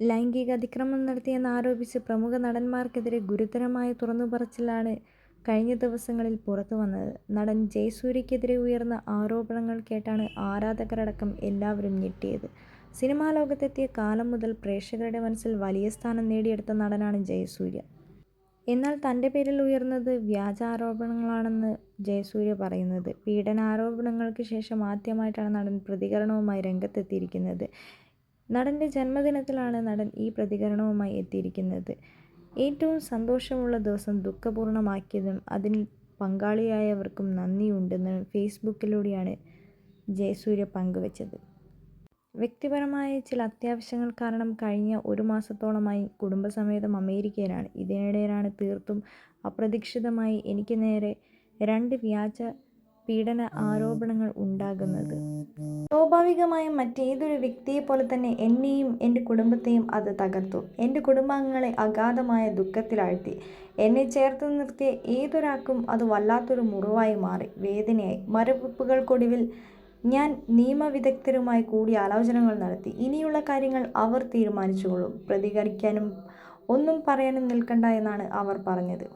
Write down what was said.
ലൈംഗിക അതിക്രമം നടത്തിയെന്ന് ആരോപിച്ച് പ്രമുഖ നടന്മാർക്കെതിരെ ഗുരുതരമായ തുറന്നുപറച്ചിലാണ് കഴിഞ്ഞ ദിവസങ്ങളിൽ പുറത്തുവന്നത്. നടൻ ജയസൂര്യക്കെതിരെ ഉയർന്ന ആരോപണങ്ങൾ കേട്ടാണ് ആരാധകരടക്കം എല്ലാവരും ഞെട്ടിയത്. സിനിമാ ലോകത്തെത്തിയ കാലം മുതൽ പ്രേക്ഷകരുടെ മനസ്സിൽ വലിയ സ്ഥാനം നേടിയെടുത്ത നടനാണ് ജയസൂര്യ. എന്നാൽ തന്റെ പേരിൽ ഉയർന്നത് വ്യാജ ആരോപണങ്ങളാണെന്ന് ജയസൂര്യ പറയുന്നത്. പീഡനാരോപണങ്ങൾക്ക് ശേഷം ആദ്യമായിട്ടാണ് നടൻ പ്രതികരണവുമായി രംഗത്തെത്തിയിരിക്കുന്നത്. നടന്റെ ജന്മദിനത്തിലാണ് നടൻ ഈ പ്രതികരണവുമായി എത്തിയിരിക്കുന്നത്. ഏറ്റവും സന്തോഷമുള്ള ദിവസം ദുഃഖപൂർണമാക്കിയതും അതിൽ പങ്കാളിയായവർക്കും നന്ദിയുണ്ടെന്ന് ഫേസ്ബുക്കിലൂടെയാണ് ജയസൂര്യ പങ്കുവച്ചത്. വ്യക്തിപരമായ ചില അത്യാവശ്യങ്ങൾ കാരണം കഴിഞ്ഞ ഒരു മാസത്തോളമായി കുടുംബസമേതം അമേരിക്കയിലാണ്. ഇതിനിടയിലാണ് തീർത്തും അപ്രതീക്ഷിതമായി എനിക്ക് നേരെ രണ്ട് വ്യാജ പീഡന ആരോപണങ്ങൾ ഉണ്ടാകുന്നത്. സ്വാഭാവികമായും മറ്റേതൊരു വ്യക്തിയെ പോലെ തന്നെ എന്നെയും എന്റെ കുടുംബത്തെയും അത് തകർത്തു. എന്റെ കുടുംബാംഗങ്ങളെ അഗാധമായ ദുഃഖത്തിലാഴ്ത്തി. എന്നെ ചേർത്ത് നിർത്തിയ ഏതൊരാൾക്കും അത് വല്ലാത്തൊരു മുറിവായി മാറി. വേദനയായി. മരവിപ്പുകൾക്കൊടുവിൽ ഞാൻ നിയമവിദഗ്ധരുമായി കൂടി ആലോചനകൾ നടത്തി. ഇനിയുള്ള കാര്യങ്ങൾ അവർ തീരുമാനിച്ചുകൊള്ളും. പ്രതികരിക്കാനും ഒന്നും പറയാനും നിൽക്കണ്ട എന്നാണ് അവർ പറഞ്ഞത്.